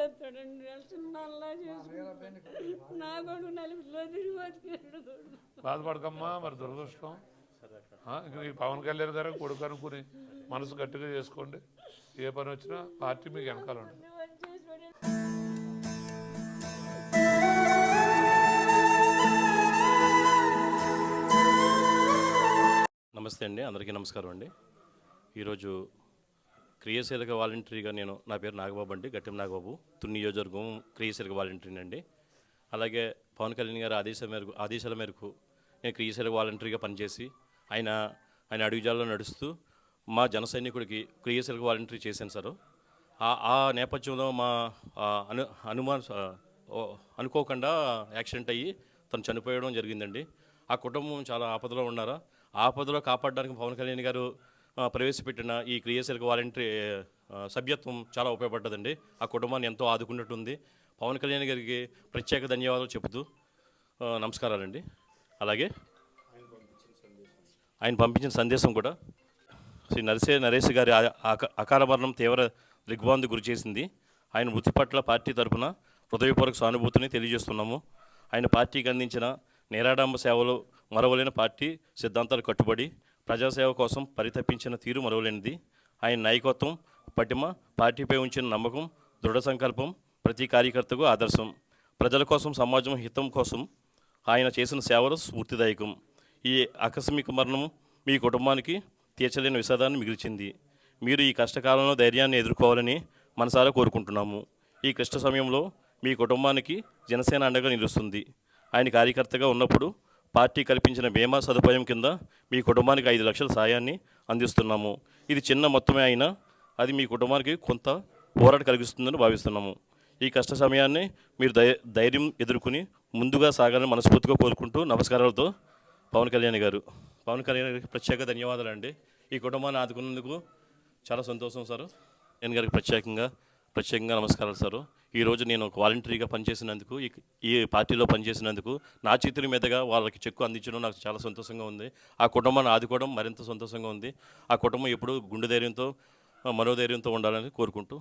చేస్తాడండి చిన్న అల్లా చేసుకుంటాడు. నా కొడుకు నలుగురిలో తిరిగి బతికాడు బాధపడకమ్మా మరి దురదృష్టం. ఈ పవన్ కళ్యాణ్ గారు కొడుకు అనుకుని మనసు గట్టిగా చేసుకోండి. ఏ పని వచ్చినా పార్టీ మీకు వెనకాల ఉంటుంది నమస్తే అండి అందరికీ నమస్కారం అండి. ఈరోజు క్రియాశీలక వాలంటరీగా నేను నా పేరు నాగబాబు అండి గట్టెం నాగబాబు. తుని నియోజకవర్గం క్రియాశీలక వాలంటరీని అండి. అలాగే పవన్ కళ్యాణ్ గారి ఆదేశాల మేరకు ఆదేశాల మేరకు నేను క్రియాశీలక వాలంటరీగా పనిచేసి ఆయన ఆయన అడుగుజాల్లో నడుస్తూ మా జన సైనికుడికి క్రియాశీలక వాలంటరీ చేశాను సార్. ఆ నేపథ్యంలో మా అను అనుమాన అనుకోకుండా యాక్సిడెంట్ అయ్యి తను చనిపోయడం జరిగిందండి. ఆ కుటుంబం చాలా ఆపదలో ఉన్నారా? ఆపదలో కాపాడడానికి పవన్ కళ్యాణ్ గారు ప్రవేశపెట్టిన ఈ క్రియాశీలక వాలంటరీ సభ్యత్వం చాలా ఉపయోగపడ్డదండి. ఆ కుటుంబాన్ని ఎంతో ఆదుకున్నట్టుంది. పవన్ కళ్యాణ్ గారికి ప్రత్యేక ధన్యవాదాలు చెబుతూ నమస్కారాలండి. అలాగే ఆయన పంపించిన సందేశం కూడా శ్రీ నరసే నరేష్ గారి అక- అకాల మరణం తీవ్ర దిగ్భాంతి గురి చేసింది. ఆయన మృతి పట్ల పార్టీ తరఫున హృదయపూర్వక సానుభూతిని తెలియజేస్తున్నాము. ఆయన పార్టీకి అందించిన నేరాడంబ సేవలు మరవలేని పార్టీ సిద్ధాంతాలు కట్టుబడి ప్రజాసేవ కోసం పరితపించిన తీరు మరవలేనిది. ఆయన నాయకత్వం పటిమ పార్టీపై ఉంచిన నమ్మకం దృఢ సంకల్పం ప్రతి కార్యకర్తకు ఆదర్శం. ప్రజల కోసం సమాజం హితం కోసం ఆయన చేసిన సేవలు స్ఫూర్తిదాయకం. ఈ ఆకస్మిక మరణం మీ కుటుంబానికి తీర్చలేని విషాదాన్ని మిగిల్చింది. మీరు ఈ కష్టకాలంలో ధైర్యాన్ని ఎదుర్కోవాలని మనసారా కోరుకుంటున్నాము. ఈ కష్ట సమయంలో మీ కుటుంబానికి జనసేన అండగా నిలుస్తుంది. ఆయన కార్యకర్తగా ఉన్నప్పుడు పార్టీ కల్పించిన బీమా సదుపాయం కింద మీ కుటుంబానికి ఐదు లక్షల సాయాన్ని అందిస్తున్నాము. ఇది చిన్న మొత్తమే అయినా అది మీ కుటుంబానికి కొంత పోరాట కలిగిస్తుందని భావిస్తున్నాము. ఈ కష్ట సమయాన్ని మీరు ధైర్యం ఎదుర్కొని ముందుగా సాగాలని మనస్ఫూర్తిగా కోరుకుంటూ నమస్కారాలతో పవన్ కళ్యాణ్ గారు. పవన్ కళ్యాణ్ గారికి ప్రత్యేక ధన్యవాదాలు అండి ఈ కుటుంబాన్ని ఆదుకున్నందుకు చాలా సంతోషం సార్. నేను గారికి ప్రత్యేకంగా ప్రత్యేకంగా నమస్కారాలు సార్. ఈరోజు నేను ఒక వాలంటరీగా పనిచేసినందుకు ఈ పార్టీలో పనిచేసినందుకు నా చేతుల మీదుగా వాళ్ళకి చెక్కు అందించడం నాకు చాలా సంతోషంగా ఉంది. ఆ కుటుంబాన్ని ఆదుకోవడం మరింత సంతోషంగా ఉంది. ఆ కుటుంబం ఎప్పుడూ గుండె ధైర్యంతో మనోధైర్యంతో ఉండాలని కోరుకుంటూ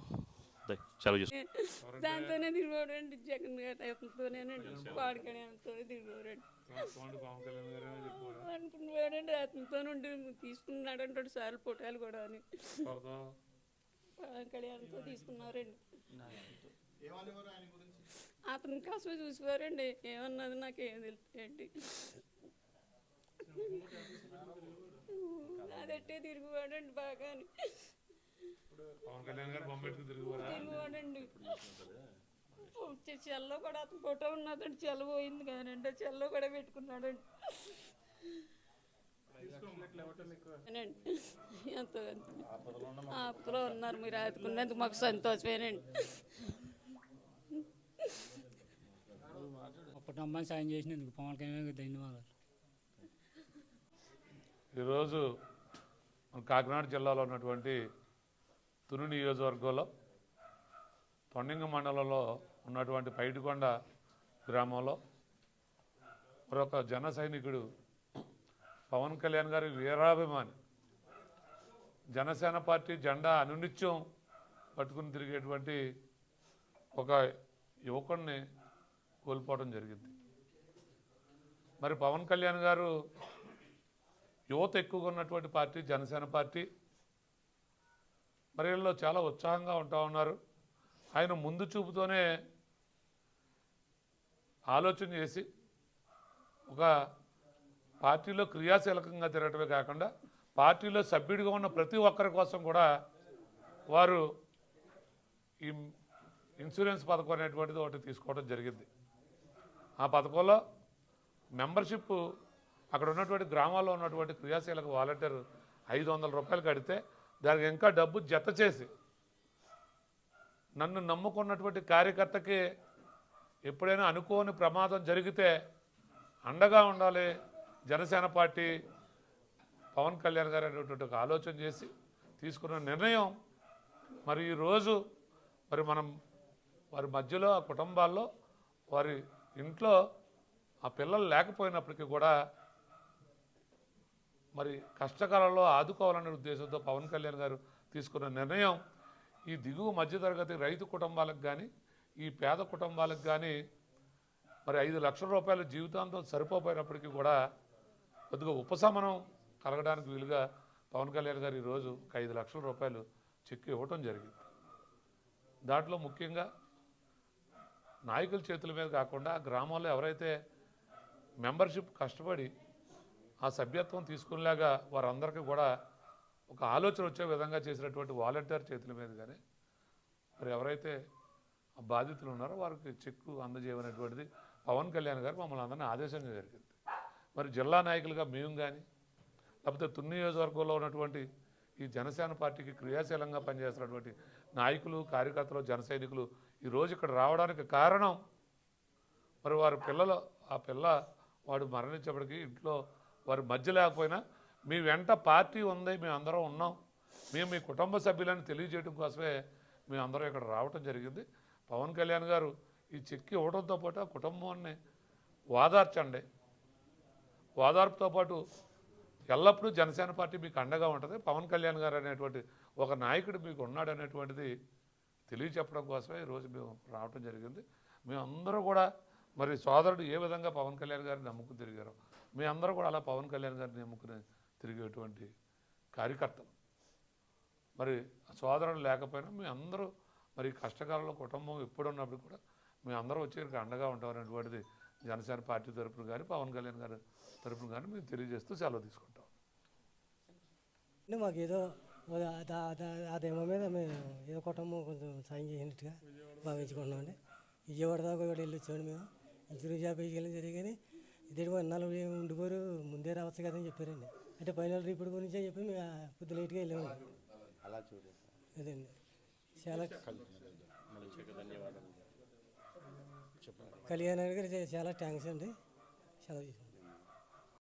సెలవు చేసుకుంటాను దాంతోనే తిరిగోడండి జగన్ గారి అతనితోనేనండి వాడికడంతో తిరిగోడండి అనుకున్నాడండి అతనితో నుండి తీసుకున్నాడు అంటాడు సార్ పొటాలు కూడా అని. కళ్యాణంతో తీసుకున్నారండి. అతను కాసు చూసుకోరండి ఏమన్నది నాకేం తెలుస్తాయండి అదట్టే తిరుగువాడండి బాగా వచ్చే చెల్లో కూడా అతని ఫోటో ఉన్నదండి చెల్ల పోయింది కానండి చెల్లో కూడా పెట్టుకున్నాడండి. ఎంతో ఆపదలో ఉన్నారు మీరు ఆదుకున్నందుకు మాకు సంతోషమేనండి. కుటుంబాన్ని సాయం చేసినందుకు పవన్ కళ్యాణ్ ధన్యవాదాలు. ఈరోజు మన కాకినాడ జిల్లాలో ఉన్నటువంటి తుని నియోజకవర్గంలో తొండింగ మండలంలో ఉన్నటువంటి పైటికొండ గ్రామంలో మరొక జన సైనికుడు పవన్ కళ్యాణ్ గారి వీరాభిమాని జనసేన పార్టీ జెండా అనునిత్యం పట్టుకుని తిరిగేటువంటి ఒక యువకుడిని కోల్పోవడం జరిగింది. మరి పవన్ కళ్యాణ్ గారు యువత ఎక్కువగా ఉన్నటువంటి పార్టీ జనసేన పార్టీ. మరి వీళ్ళు చాలా ఉత్సాహంగా ఉంటా ఉన్నారు. ఆయన ముందు చూపుతోనే ఆలోచన చేసి ఒక పార్టీలో క్రియాశీలకంగా తిరగటమే కాకుండా పార్టీలో సభ్యుడిగా ఉన్న ప్రతి ఒక్కరి కోసం కూడా వారు ఈ ఇన్సూరెన్స్ పథకం అనేటువంటిది ఒకటి తీసుకోవడం జరిగింది. ఆ పథకంలో మెంబర్షిప్ అక్కడ ఉన్నటువంటి గ్రామాల్లో ఉన్నటువంటి క్రియాశీలక వాలంటీర్ ఐదు వందల రూపాయలు కడితే దానికి ఇంకా డబ్బు జత చేసి నన్ను నమ్ముకున్నటువంటి కార్యకర్తకి ఎప్పుడైనా అనుకోని ప్రమాదం జరిగితే అండగా ఉండాలి జనసేన పార్టీ పవన్ కళ్యాణ్ గారు అనేటువంటి ఒక ఆలోచన చేసి తీసుకున్న నిర్ణయం. మరి ఈరోజు మరి మనం వారి మధ్యలో ఆ కుటుంబాల్లో వారి ఇంట్లో ఆ పిల్లలు లేకపోయినప్పటికీ కూడా మరి కష్టకాలంలో ఆదుకోవాలనే ఉద్దేశంతో పవన్ కళ్యాణ్ గారు తీసుకున్న నిర్ణయం ఈ దిగువ మధ్యతరగతి రైతు కుటుంబాలకు కానీ ఈ పేద కుటుంబాలకు కానీ మరి ఐదు లక్షల రూపాయలు జీవితాంతం సరిపోపోయినప్పటికీ కూడా కొద్దిగా ఉపశమనం కలగడానికి వీలుగా పవన్ కళ్యాణ్ గారు ఈరోజు ఒక ఐదు లక్షల రూపాయలు చెక్ ఇవ్వటం జరిగింది. దాంట్లో ముఖ్యంగా నాయకుల చేతుల మీద కాకుండా గ్రామంలో ఎవరైతే మెంబర్షిప్ కష్టపడి ఆ సభ్యత్వం తీసుకునేలాగా వారందరికీ కూడా ఒక ఆలోచన వచ్చే విధంగా చేసినటువంటి వాలంటీర్ చేతుల మీద కానీ మరి ఎవరైతే బాధితులు ఉన్నారో వారికి చెక్కు అందజేయమనేటువంటిది పవన్ కళ్యాణ్ గారు మమ్మల్ని అందరినీ ఆదేశంగా జరిగింది. మరి జిల్లా నాయకులుగా మేము కానీ లేకపోతే తుని నియోజకవర్గంలో ఉన్నటువంటి ఈ జనసేన పార్టీకి క్రియాశీలంగా పనిచేస్తున్నటువంటి నాయకులు కార్యకర్తలు జన సైనికులు ఈరోజు ఇక్కడ రావడానికి కారణం మరి వారి పిల్లలు ఆ పిల్ల వాడు మరణించేప్పటికీ ఇంట్లో వారి మధ్య లేకపోయినా మీ వెంట పార్టీ ఉంది మేము అందరం ఉన్నాం. మేము మీ కుటుంబ సభ్యులని తెలియజేయడం కోసమే మేము అందరం ఇక్కడ రావటం జరిగింది. పవన్ కళ్యాణ్ గారు ఈ చెక్కి ఇవ్వడంతో పాటు ఆ కుటుంబాన్ని వాదార్చండి ఓదార్పుతో పాటు ఎల్లప్పుడూ జనసేన పార్టీ మీకు అండగా ఉంటుంది. పవన్ కళ్యాణ్ గారు అనేటువంటి ఒక నాయకుడు మీకు ఉన్నాడు అనేటువంటిది తెలియచెప్పడం కోసమే ఈరోజు మేము రావడం జరిగింది. మేమందరూ కూడా మరి సోదరుడు ఏ విధంగా పవన్ కళ్యాణ్ గారిని నమ్ముకుని తిరిగారో మీ అందరూ కూడా అలా పవన్ కళ్యాణ్ గారిని నమ్ముకుని తిరిగేటువంటి కార్యకర్తలు. మరి సోదరుడు లేకపోయినా మీ అందరూ మరి కష్టకాలంలో కుటుంబం ఎప్పుడు ఉన్నప్పుడు కూడా మీ అందరూ వచ్చి అండగా ఉంటామనేటువంటిది జనసేన పార్టీ తరపున కానీ పవన్ కళ్యాణ్ గారి తరపున కానీ మేము తెలియజేస్తూ సెలవు తీసుకుంటాం. అంటే దెమ్మ మీద మేము ఏదో కుటుంబం కొంచెం సాయం చేసినట్టుగా భావించుకుంటున్నాం అండి. విజయవాడ దాకా కూడా వెళ్ళి వచ్చాడు మేము. ఇన్సూరెన్స్ జాబ్ వెళ్ళి జరిగి కానీ ఇద్దరు ఎన్నాళ్ళు ఉండిపోరు ముందే రావచ్చు కదని చెప్పారండి. అంటే పైన రిపోర్ట్ గురించి అని చెప్పి మేము ఆ కొద్ది లేట్గా వెళ్ళామండి. అదండి. చాలా కళ్యాణ్ గారికి చాలా థ్యాంక్స్ అండి. సెలవు